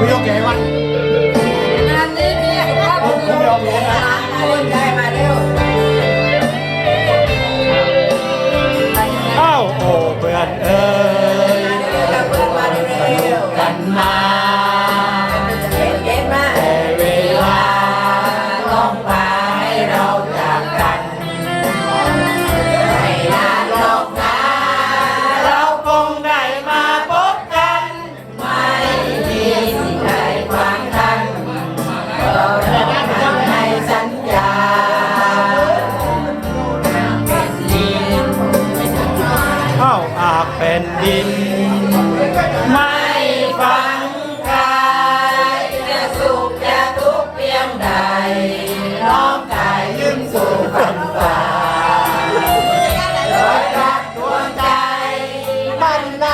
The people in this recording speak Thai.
不用给吗 เป็นดิน ไม่ฟังกายจะสุขจะทุกข์เพียงใดน้องกายยื่นสู่ฝันฟ้าโอยรักดวงใจมันได